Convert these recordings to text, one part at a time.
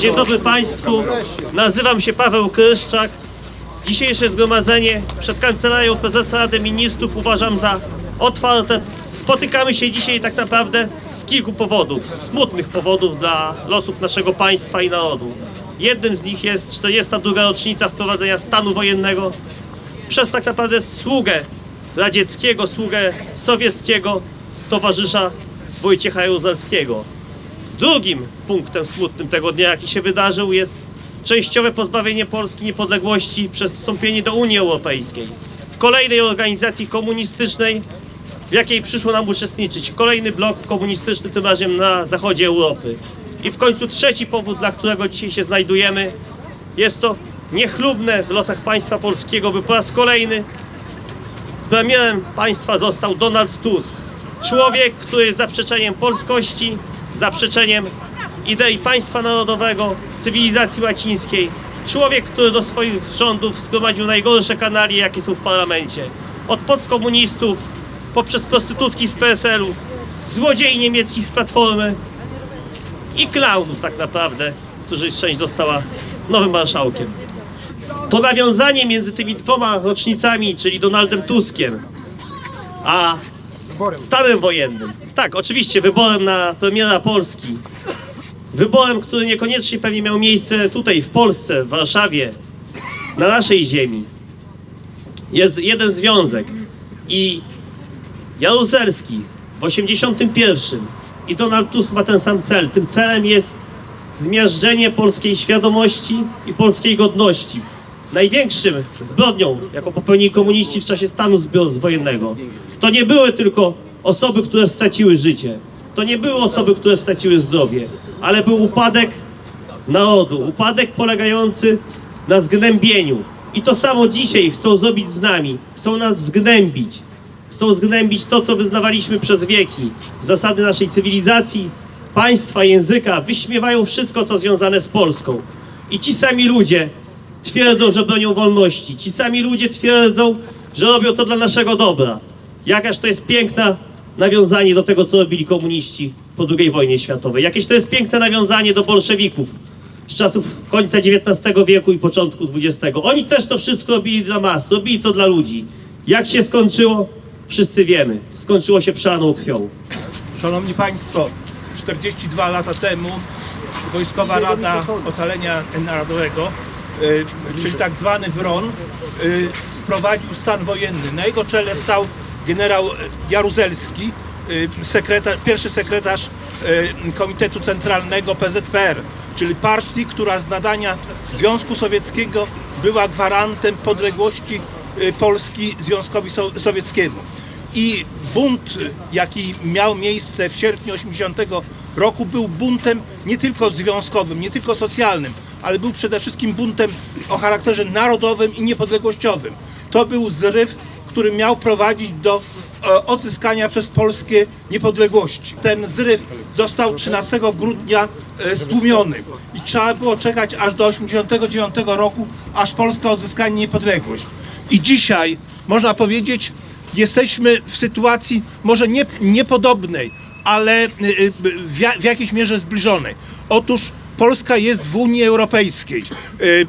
Dzień dobry Państwu, nazywam się Paweł Kryszczak. Dzisiejsze zgromadzenie przed Kancelarią Prezesa Rady Ministrów uważam za otwarte. Spotykamy się dzisiaj tak naprawdę z kilku powodów, smutnych powodów dla losów naszego państwa i narodu. Jednym z nich jest 42. rocznica wprowadzenia stanu wojennego przez tak naprawdę sługę radzieckiego, sługę sowieckiego towarzysza Wojciecha Jaruzelskiego. Drugim punktem smutnym tego dnia, jaki się wydarzył, jest częściowe pozbawienie Polski niepodległości przez wstąpienie do Unii Europejskiej. Kolejnej organizacji komunistycznej, w jakiej przyszło nam uczestniczyć. Kolejny blok komunistyczny, tym razem na zachodzie Europy. I w końcu trzeci powód, dla którego dzisiaj się znajdujemy, jest to niechlubne w losach państwa polskiego, by po raz kolejny premierem państwa został Donald Tusk. Człowiek, który jest zaprzeczeniem polskości, zaprzeczeniem idei państwa narodowego, cywilizacji łacińskiej. Człowiek, który do swoich rządów zgromadził najgorsze kanalie, jakie są w parlamencie. Od podkomunistów, poprzez prostytutki z PSL-u, złodziei niemieckich z Platformy i klaunów tak naprawdę, którzy część została nowym marszałkiem. To nawiązanie między tymi dwoma rocznicami, czyli Donaldem Tuskiem, a stanem wojennym. Tak, oczywiście, wyborem na premiera Polski. Wyborem, który niekoniecznie pewnie miał miejsce tutaj, w Polsce, w Warszawie, na naszej ziemi. Jest jeden związek. I Jaruzelski w 81 i Donald Tusk ma ten sam cel. Tym celem jest zmiażdżenie polskiej świadomości i polskiej godności. Największym zbrodnią, jaką popełnili komuniści w czasie stanu wojennego, to nie były tylko osoby, które straciły życie. To nie były osoby, które straciły zdrowie, ale był upadek narodu. Upadek polegający na zgnębieniu. I to samo dzisiaj chcą zrobić z nami. Chcą nas zgnębić. Chcą zgnębić to, co wyznawaliśmy przez wieki. Zasady naszej cywilizacji, państwa, języka. Wyśmiewają wszystko, co związane z Polską. I ci sami ludzie twierdzą, że bronią wolności. Ci sami ludzie twierdzą, że robią to dla naszego dobra. Jakaż to jest piękna nawiązanie do tego, co robili komuniści po II wojnie światowej. Jakieś to jest piękne nawiązanie do bolszewików z czasów końca XIX wieku i początku XX. Oni też to wszystko robili dla mas, robili to dla ludzi. Jak się skończyło? Wszyscy wiemy. Skończyło się przeaną krwią. Szanowni Państwo, 42 lata temu Wojskowa Rada Ocalenia Narodowego, y, czyli tak zwany WRON, y, wprowadził stan wojenny. Na jego czele stał generał Jaruzelski, y, sekretarz, pierwszy sekretarz Komitetu Centralnego PZPR, czyli partii, która z nadania Związku Sowieckiego była gwarantem podległości Polski Związkowi So- Sowieckiemu. I bunt, jaki miał miejsce w sierpniu 80 roku, był buntem nie tylko związkowym, nie tylko socjalnym, ale był przede wszystkim buntem o charakterze narodowym i niepodległościowym. To był zryw, który miał prowadzić do e, odzyskania przez Polskę niepodległości. Ten zryw został 13 grudnia e, stłumiony i trzeba było czekać aż do 89 roku, aż Polska odzyskanie niepodległość. I dzisiaj można powiedzieć, jesteśmy w sytuacji może nie, niepodobnej, ale y, y, w, w jakiejś mierze zbliżonej. Otóż Polska jest w Unii Europejskiej. Y,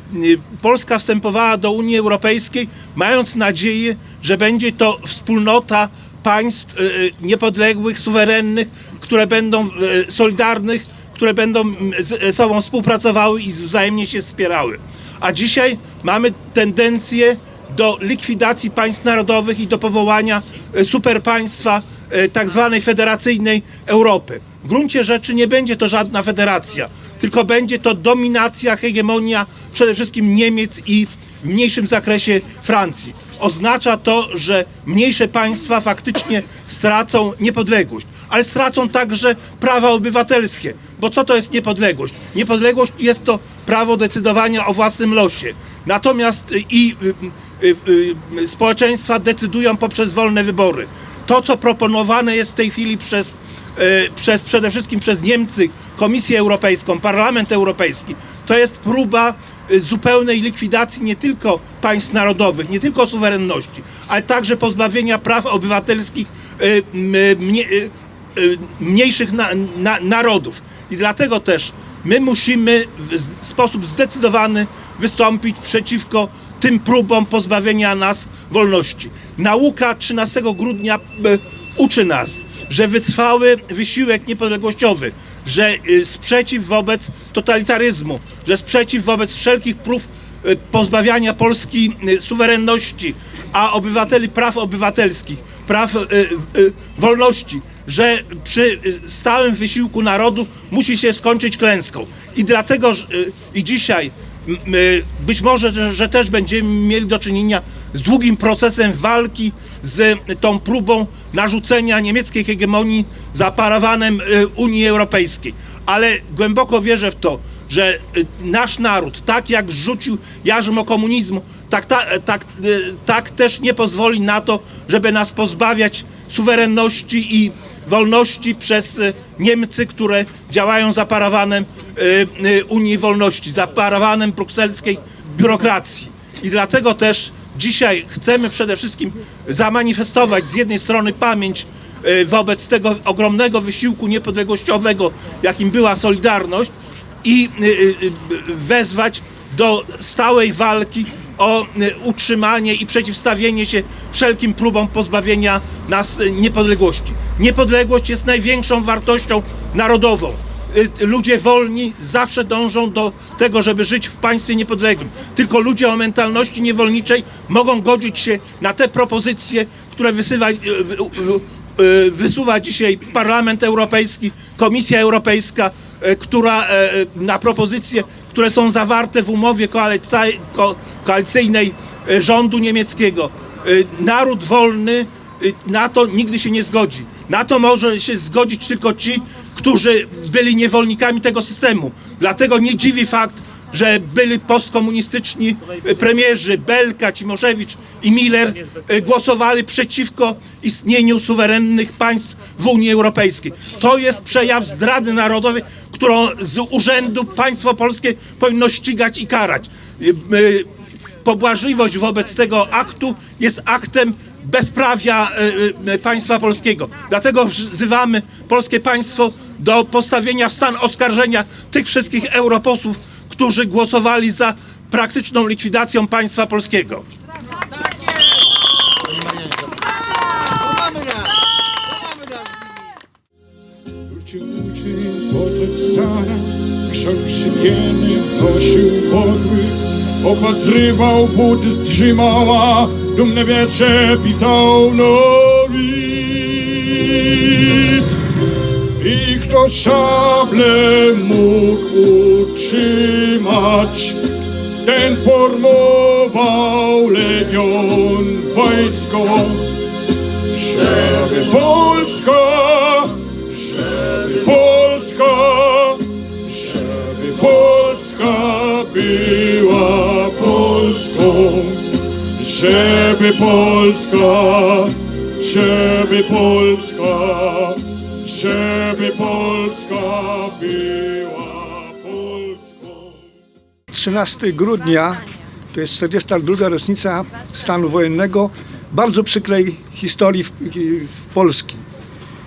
Polska wstępowała do Unii Europejskiej, mając nadzieję, że będzie to wspólnota państw niepodległych, suwerennych, które będą solidarnych, które będą mm, z sobą współpracowały i wzajemnie się wspierały. A dzisiaj mamy tendencję do likwidacji państw narodowych i do powołania e, superpaństwa e, tak zwanej federacyjnej Europy. W gruncie rzeczy nie będzie to żadna federacja, tylko będzie to dominacja, hegemonia przede wszystkim Niemiec i w mniejszym zakresie Francji. Oznacza to, że mniejsze państwa faktycznie stracą niepodległość, ale stracą także prawa obywatelskie. Bo co to jest niepodległość? Niepodległość jest to prawo decydowania o własnym losie. Natomiast i społeczeństwa decydują poprzez wolne wybory. To, co proponowane jest w tej chwili przez e, przez, przede wszystkim przez Niemcy, Komisję Europejską, Parlament Europejski, to jest próba y, zupełnej likwidacji nie tylko państw narodowych, nie tylko suwerenności, ale także pozbawienia praw obywatelskich y, y, y, mniejszych na, na, narodów. I dlatego też my musimy w sposób zdecydowany wystąpić przeciwko tym próbom pozbawienia nas wolności. Nauka 13 grudnia y, uczy nas, że wytrwały wysiłek niepodległościowy, że y, sprzeciw wobec totalitaryzmu, że sprzeciw wobec wszelkich prób y, pozbawiania Polski y, suwerenności, a obywateli praw obywatelskich, praw y, wolności, że przy y, stałym wysiłku narodu musi się skończyć klęską. I dlatego i dzisiaj być może, że, też będziemy mieli do czynienia z długim procesem walki z tą próbą narzucenia niemieckiej hegemonii za parawanem y, Unii Europejskiej. Ale głęboko wierzę w to, że y, nasz naród, tak jak rzucił jarzmo komunizmu, tak, ta, tak, y, tak też nie pozwoli na to, żeby nas pozbawiać suwerenności i wolności przez y, Niemcy, które działają za parawanem y, y, Unii Wolności, za parawanem brukselskiej biurokracji. I dlatego też dzisiaj chcemy przede wszystkim zamanifestować z jednej strony pamięć wobec tego ogromnego wysiłku niepodległościowego, jakim była Solidarność, i wezwać do stałej walki o y, utrzymanie i przeciwstawienie się wszelkim próbom pozbawienia nas y, niepodległości. Niepodległość jest największą wartością narodową. Y, Ludzie wolni zawsze dążą do tego, żeby żyć w państwie niepodległym. Tylko ludzie o mentalności niewolniczej mogą godzić się na te propozycje, które wysyła, y, wysuwa dzisiaj Parlament Europejski, Komisja Europejska, e, która e, na propozycje, które są zawarte w umowie koalicyjnej rządu niemieckiego. Naród wolny na to nigdy się nie zgodzi. Na to może się zgodzić tylko ci, którzy byli niewolnikami tego systemu. Dlatego nie dziwi fakt, że byli postkomunistyczni e, premierzy Belka, Cimoszewicz i Miller e, głosowali przeciwko istnieniu suwerennych państw w Unii Europejskiej. To jest przejaw zdrady narodowej, którą z urzędu państwo polskie powinno ścigać i karać. E, Pobłażliwość wobec tego aktu jest aktem bezprawia państwa polskiego. Dlatego wzywamy polskie państwo do postawienia w stan oskarżenia tych wszystkich europosłów, którzy głosowali za praktyczną likwidacją państwa polskiego. Opatrywał but trzymała Dumne wietrze pisał nowit I kto szable mógł utrzymać Ten formował legion wojsko żeby Polska, żeby Polska, żeby Polska była Polską, żeby Polska, żeby Polska, 13 grudnia to jest 42. rocznica stanu wojennego, bardzo przykrej historii w, w Polski.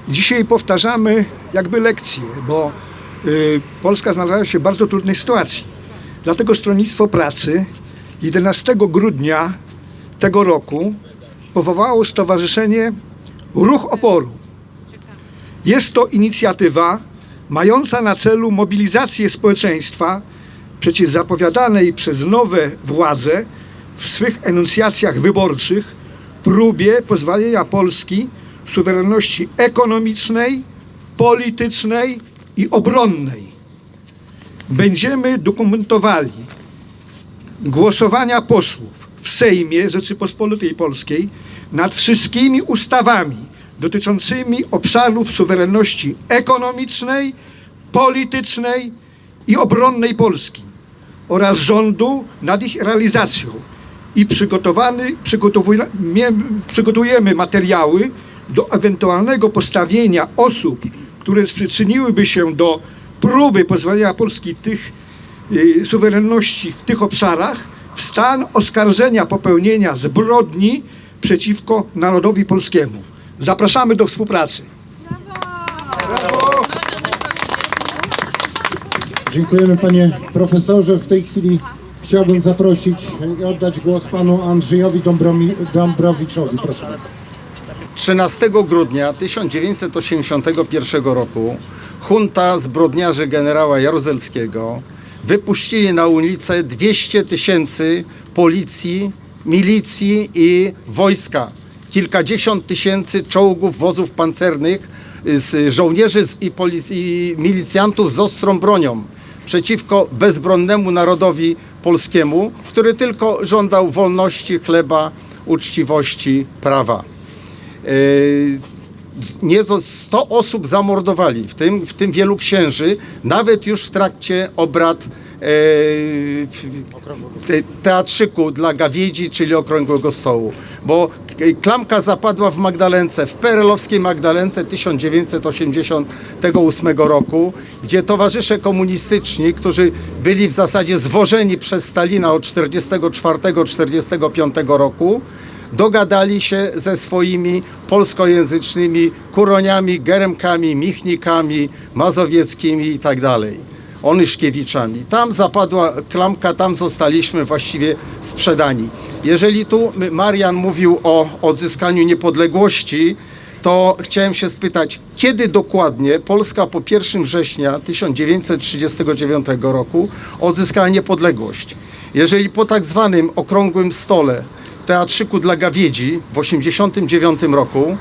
Dzisiaj powtarzamy jakby lekcje, bo y, Polska znalazła się w bardzo trudnej sytuacji. Dlatego Stronnictwo Pracy 11 grudnia tego roku powołało Stowarzyszenie Ruch Oporu. Jest to inicjatywa mająca na celu mobilizację społeczeństwa przeciw zapowiadanej przez nowe władze w swych enuncjacjach wyborczych próbie pozbawienia Polski suwerenności ekonomicznej, politycznej i obronnej. Będziemy dokumentowali głosowania posłów w Sejmie Rzeczypospolitej Polskiej nad wszystkimi ustawami dotyczącymi obszarów suwerenności ekonomicznej, politycznej i obronnej Polski oraz rządu nad ich realizacją i przygotowany, przygotujemy materiały do ewentualnego postawienia osób, które przyczyniłyby się do próby pozbawienia Polski tych y, suwerenności w tych obszarach w stan oskarżenia popełnienia zbrodni przeciwko narodowi polskiemu. Zapraszamy do współpracy. Dziękujemy panie profesorze. W tej chwili chciałbym zaprosić i oddać głos panu Andrzejowi Dąbromi, Dąbrowiczowi. Proszę bardzo. 13 grudnia 1981 roku junta zbrodniarzy generała Jaruzelskiego wypuścili na ulicę 200 tysięcy policji, milicji i wojska. Kilkadziesiąt tysięcy czołgów, wozów pancernych, y, żołnierzy i, i milicjantów z ostrą bronią przeciwko bezbronnemu narodowi polskiemu, który tylko żądał wolności, chleba, uczciwości, prawa. Yy, nie, zo- 100 osób zamordowali, w tym, w tym wielu księży, nawet już w trakcie obrad e, te, teatrzyku dla gawiedzi, czyli okrągłego stołu. Bo klamka zapadła w Magdalence, w perelowskiej Magdalence 1988 roku, gdzie towarzysze komunistyczni, którzy byli w zasadzie zwożeni przez Stalina od 1944-1945 roku, dogadali się ze swoimi polskojęzycznymi kuroniami, geremkami, michnikami, mazowieckimi i tak. Onyszkiewiczami. Tam zapadła klamka, tam zostaliśmy właściwie sprzedani. Jeżeli tu Marian mówił o odzyskaniu niepodległości, to chciałem się spytać, kiedy dokładnie Polska po 1 września 1939 roku odzyskała niepodległość? Jeżeli po tak zwanym okrągłym stole Teatrzyku dla Gawiedzi w 1989 roku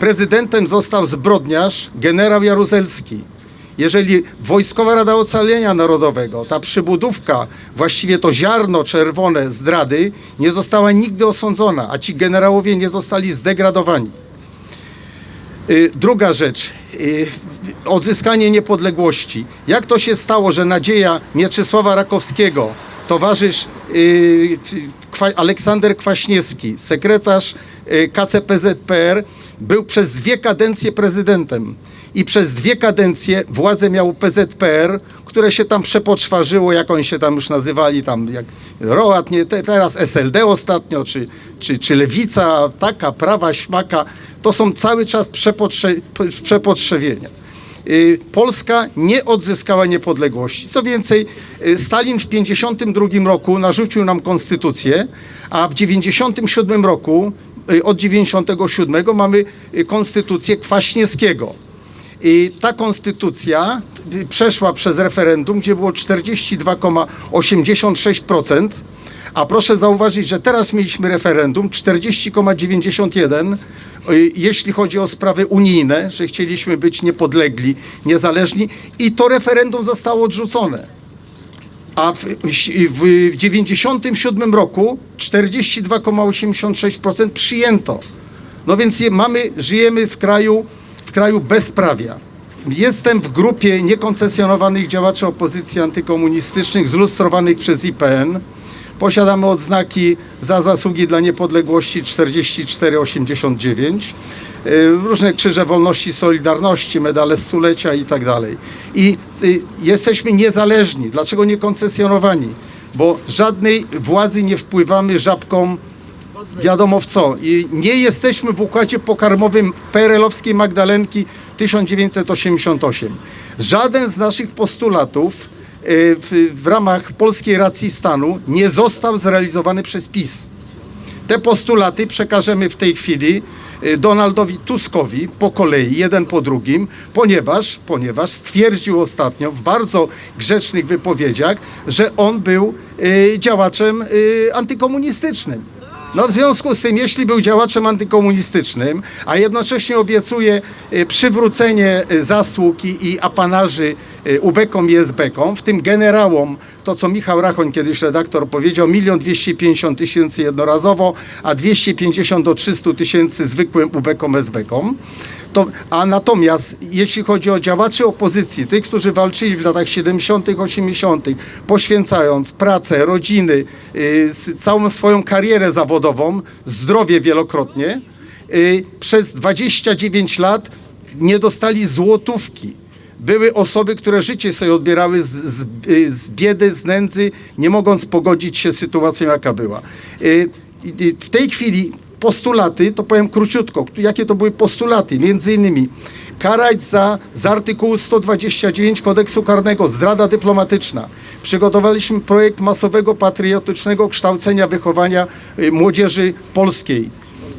prezydentem został zbrodniarz generał Jaruzelski. Jeżeli Wojskowa Rada Ocalenia Narodowego, ta przybudówka, właściwie to ziarno czerwone zdrady, nie została nigdy osądzona, a ci generałowie nie zostali zdegradowani. Y, Druga rzecz, y, odzyskanie niepodległości. Jak to się stało, że nadzieja Mieczysława Rakowskiego, towarzysz y, Aleksander Kwaśniewski, sekretarz KCPZPR, był przez dwie kadencje prezydentem i przez dwie kadencje władzę miał PZPR, które się tam przepoczwarzyło, jak oni się tam już nazywali, tam jak Roat, nie, te, teraz SLD ostatnio, czy, czy, czy Lewica, taka, prawa, śmaka, to są cały czas przepotrze, przepotrzewienia. Y, Polska nie odzyskała niepodległości. Co więcej, y, Stalin w 1952 roku narzucił nam konstytucję, a w 1997 roku, y, od 1997 mamy y, konstytucję Kwaśniewskiego. I ta konstytucja y, przeszła przez referendum, gdzie było 42,86%, a proszę zauważyć, że teraz mieliśmy referendum 40,91%, y, jeśli chodzi o sprawy unijne, że chcieliśmy być niepodlegli, niezależni i to referendum zostało odrzucone. A w, w, w 97 roku 42,86% przyjęto. No więc je, mamy, żyjemy w kraju, w kraju bezprawia. Jestem w grupie niekoncesjonowanych działaczy opozycji antykomunistycznych zlustrowanych przez IPN. Posiadamy odznaki za zasługi dla niepodległości 4489, y, różne krzyże wolności, solidarności, medale stulecia i tak dalej. I y, jesteśmy niezależni. Dlaczego niekoncesjonowani? Bo żadnej władzy nie wpływamy żabką wiadomo w co. I nie jesteśmy w układzie pokarmowym PRL-owskiej Magdalenki 1988. Żaden z naszych postulatów w, w ramach polskiej racji stanu nie został zrealizowany przez PiS. Te postulaty przekażemy w tej chwili y, Donaldowi Tuskowi po kolei, jeden po drugim, ponieważ, ponieważ stwierdził ostatnio w bardzo grzecznych wypowiedziach, że on był y, działaczem y, antykomunistycznym. No w związku z tym, jeśli był działaczem antykomunistycznym, a jednocześnie obiecuje y, przywrócenie y, zasług i, apanarzy y, UBEKom i SBKom, w tym generałom, to co Michał Rachoń kiedyś redaktor powiedział, milion dwieście pięćdziesiąt tysięcy jednorazowo, a 250 do 300 tysięcy zwykłym UBEKom, SBKom. To, a natomiast jeśli chodzi o działaczy opozycji, tych, którzy walczyli w latach 70., 80., poświęcając pracę, rodziny, y, s- całą swoją karierę zawodową, zdrowie wielokrotnie, y, przez 29 lat nie dostali złotówki. Były osoby, które życie sobie odbierały z, z, z biedy, z nędzy, nie mogąc pogodzić się z sytuacją, jaka była. Y, y, W tej chwili postulaty, to powiem króciutko, jakie to były postulaty, między innymi karać za z artykułu 129 kodeksu karnego zdrada dyplomatyczna. Przygotowaliśmy projekt masowego patriotycznego kształcenia wychowania y, młodzieży polskiej.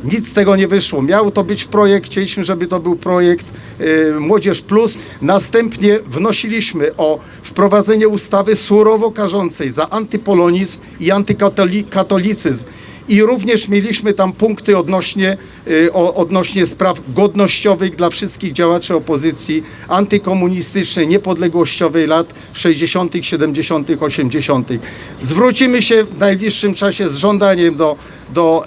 Nic z tego nie wyszło. Miał to być projekt, chcieliśmy, żeby to był projekt y, Młodzież Plus. Następnie wnosiliśmy o wprowadzenie ustawy surowo karzącej za antypolonizm i antykatolicyzm. I również mieliśmy tam punkty odnośnie, y, odnośnie spraw godnościowych dla wszystkich działaczy opozycji antykomunistycznej, niepodległościowej lat 60., 70., 80. Zwrócimy się w najbliższym czasie z żądaniem do, do,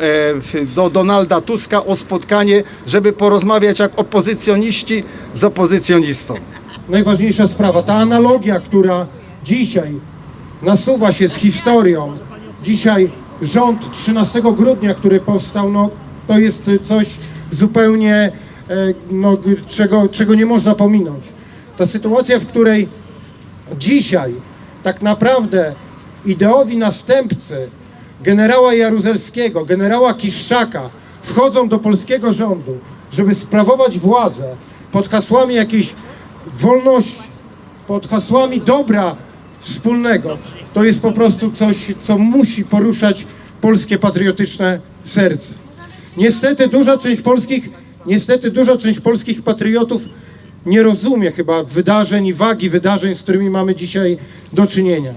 e, do Donalda Tuska o spotkanie, żeby porozmawiać jak opozycjoniści z opozycjonistą. najważniejsza sprawa. Ta analogia, która dzisiaj nasuwa się z historią, dzisiaj rząd 13 grudnia, który powstał, no, to jest coś zupełnie, e, no, czego, czego nie można pominąć. Ta sytuacja, w której dzisiaj tak naprawdę ideowi następcy generała Jaruzelskiego, generała Kiszczaka wchodzą do polskiego rządu, żeby sprawować władzę pod hasłami jakiejś wolności, pod hasłami dobra wspólnego, to jest po prostu coś, co musi poruszać polskie patriotyczne serce. Niestety duża część polskich, niestety duża część polskich patriotów nie rozumie chyba wydarzeń i wagi wydarzeń, z którymi mamy dzisiaj do czynienia.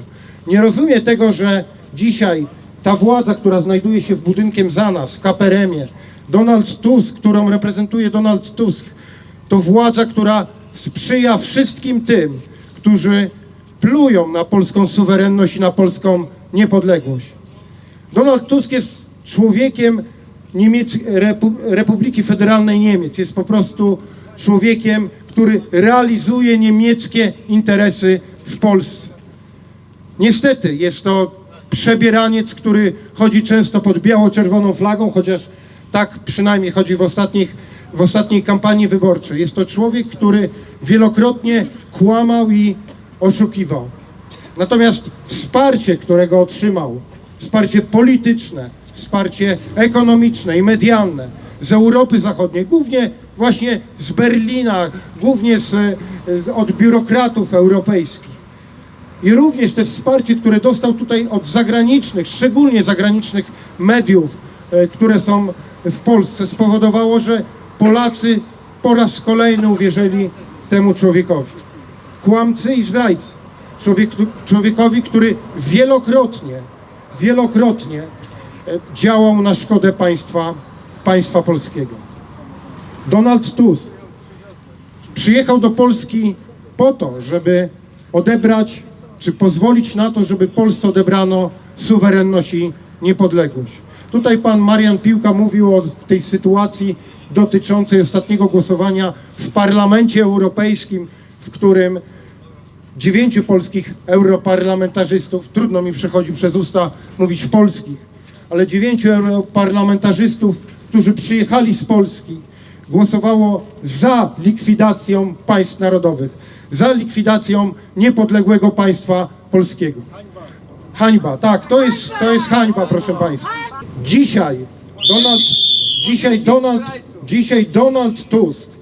Nie rozumie tego, że dzisiaj ta władza, która znajduje się w budynkiem za nas, w KPRM-ie, Donald Tusk, którą reprezentuje Donald Tusk, to władza, która sprzyja wszystkim tym, którzy plują na polską suwerenność i na polską niepodległość. Donald Tusk jest człowiekiem Niemiec, Repu, Republiki Federalnej Niemiec. Jest po prostu człowiekiem, który realizuje niemieckie interesy w Polsce. Niestety jest to przebieraniec, który chodzi często pod biało-czerwoną flagą, chociaż tak przynajmniej chodzi w, ostatnich, w ostatniej kampanii wyborczej. Jest to człowiek, który wielokrotnie kłamał i oszukiwał. Natomiast wsparcie, którego otrzymał, wsparcie polityczne, wsparcie ekonomiczne i medialne z Europy Zachodniej, głównie właśnie z Berlina, głównie z, od biurokratów europejskich, i również te wsparcie, które dostał tutaj od zagranicznych, szczególnie zagranicznych mediów, e, które są w Polsce, spowodowało, że Polacy po raz kolejny uwierzyli temu człowiekowi. Kłamcy i zdrajcy. Człowiek, człowiekowi, który wielokrotnie, wielokrotnie e, działał na szkodę państwa, państwa polskiego. Donald Tusk przyjechał do Polski po to, żeby odebrać, czy pozwolić na to, żeby Polsce odebrano suwerenność i niepodległość. Tutaj pan Marian Piłka mówił o tej sytuacji dotyczącej ostatniego głosowania w Parlamencie Europejskim, w którym dziewięciu polskich europarlamentarzystów, trudno mi przechodzi przez usta mówić polskich, ale dziewięciu europarlamentarzystów, którzy przyjechali z Polski, głosowało za likwidacją państw narodowych, za likwidacją niepodległego państwa polskiego. Hańba, tak, to jest, to jest hańba, proszę Państwa. Dzisiaj Donald, dzisiaj Donald, dzisiaj Donald Tusk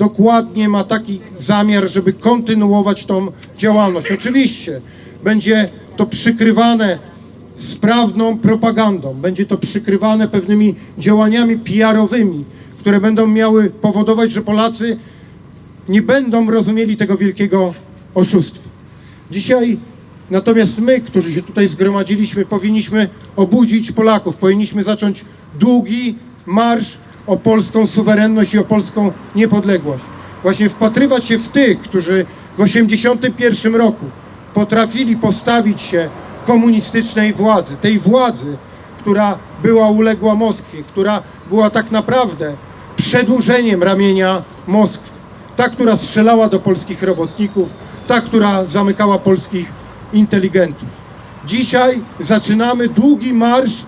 dokładnie ma taki zamiar, żeby kontynuować tą działalność. Oczywiście będzie to przykrywane sprawną propagandą, będzie to przykrywane pewnymi działaniami PR-owymi, które będą miały powodować, że Polacy nie będą rozumieli tego wielkiego oszustwa. Dzisiaj natomiast my, którzy się tutaj zgromadziliśmy, powinniśmy obudzić Polaków, powinniśmy zacząć długi marsz o polską suwerenność i o polską niepodległość. Właśnie wpatrywać się w tych, którzy w 1981 roku potrafili postawić się komunistycznej władzy, tej władzy, która była uległa Moskwie, która była tak naprawdę przedłużeniem ramienia Moskwy. Ta, która strzelała do polskich robotników, ta, która zamykała polskich inteligentów. Dzisiaj zaczynamy długi marsz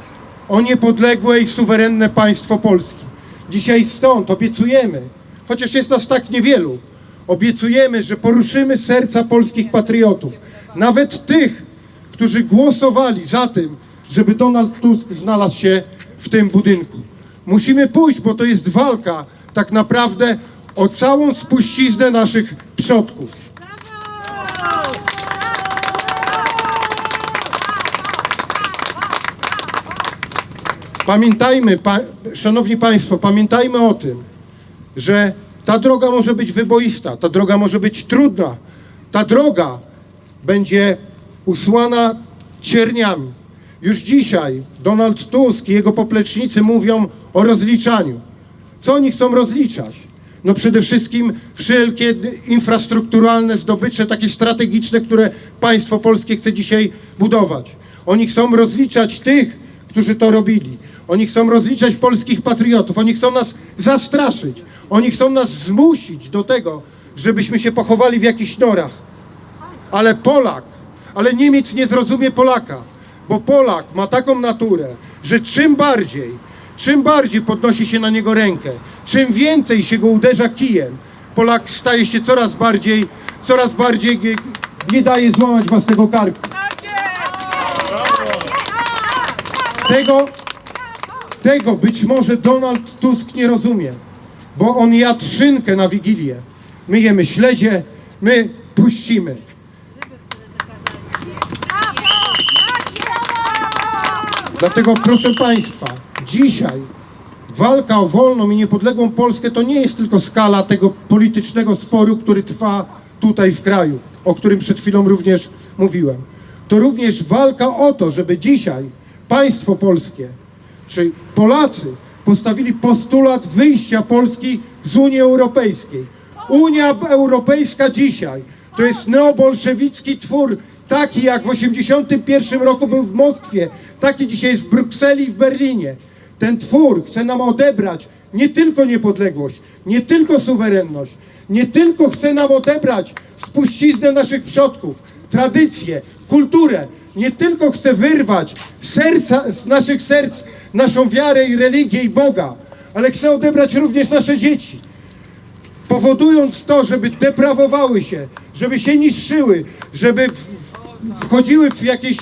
o niepodległe i suwerenne państwo Polski. Dzisiaj stąd obiecujemy, chociaż jest nas tak niewielu, obiecujemy, że poruszymy serca polskich patriotów, nawet tych, którzy głosowali za tym, żeby Donald Tusk znalazł się w tym budynku. Musimy pójść, bo to jest walka tak naprawdę o całą spuściznę naszych przodków. Pamiętajmy, pa, szanowni państwo, pamiętajmy o tym, że ta droga może być wyboista, ta droga może być trudna, ta droga będzie usłana cierniami. Już dzisiaj Donald Tusk i jego poplecznicy mówią o rozliczaniu. Co oni chcą rozliczać? No przede wszystkim wszelkie infrastrukturalne zdobycze, takie strategiczne, które państwo polskie chce dzisiaj budować. Oni chcą rozliczać tych, którzy to robili. Oni chcą rozliczać polskich patriotów. Oni chcą nas zastraszyć. Oni chcą nas zmusić do tego, żebyśmy się pochowali w jakichś norach. Ale Polak, ale Niemiec nie zrozumie Polaka, bo Polak ma taką naturę, że czym bardziej, czym bardziej podnosi się na niego rękę, czym więcej się go uderza kijem, Polak staje się coraz bardziej, coraz bardziej nie, nie daje złamać własnego karku. Tego, tego być może Donald Tusk nie rozumie, bo on jadł szynkę na Wigilię. My jemy śledzie, my puścimy. Dlatego proszę Państwa, dzisiaj walka o wolną i niepodległą Polskę to nie jest tylko skala tego politycznego sporu, który trwa tutaj w kraju, o którym przed chwilą również mówiłem. To również walka o to, żeby dzisiaj państwo polskie, czy Polacy postawili postulat wyjścia Polski z Unii Europejskiej. Unia Europejska dzisiaj to jest neobolszewicki twór, taki jak w 1981 roku był w Moskwie, taki dzisiaj jest w Brukseli i w Berlinie. Ten twór chce nam odebrać nie tylko niepodległość, nie tylko suwerenność, nie tylko chce nam odebrać spuściznę naszych przodków, tradycję, kulturę, nie tylko chce wyrwać serca, z naszych serc naszą wiarę i religię i Boga, ale chce odebrać również nasze dzieci powodując to, żeby deprawowały się, żeby się niszczyły, żeby wchodziły w jakieś,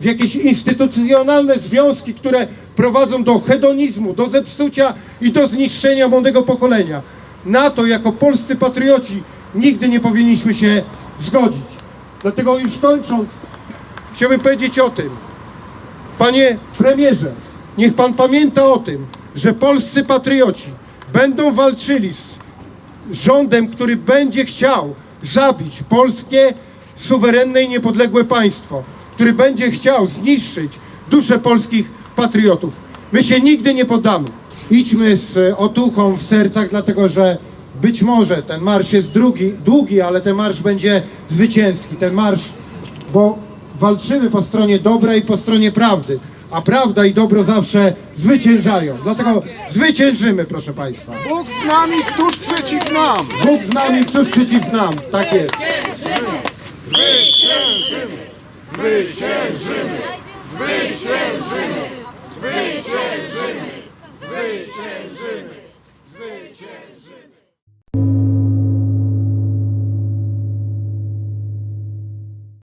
w jakieś instytucjonalne związki, które prowadzą do hedonizmu, do zepsucia i do zniszczenia młodego pokolenia. Na to jako polscy patrioci nigdy nie powinniśmy się zgodzić. Dlatego już kończąc, chciałbym powiedzieć o tym, Panie premierze, niech pan pamięta o tym, że polscy patrioci będą walczyli z rządem, który będzie chciał zabić polskie suwerenne i niepodległe państwo, który będzie chciał zniszczyć duszę polskich patriotów. My się nigdy nie poddamy. Idźmy z otuchą w sercach, dlatego że być może ten marsz jest drugi, długi, ale ten marsz będzie zwycięski. Ten marsz, bo walczymy po stronie dobra i po stronie prawdy, a prawda i dobro zawsze zwyciężają. Dlatego zwyciężymy, proszę Państwa. Bóg z nami, któż przeciw nam? Bóg z nami, któż przeciw nam. Tak jest. Zwyciężymy! Zwyciężymy! Zwyciężymy! Zwyciężymy! Zwyciężymy!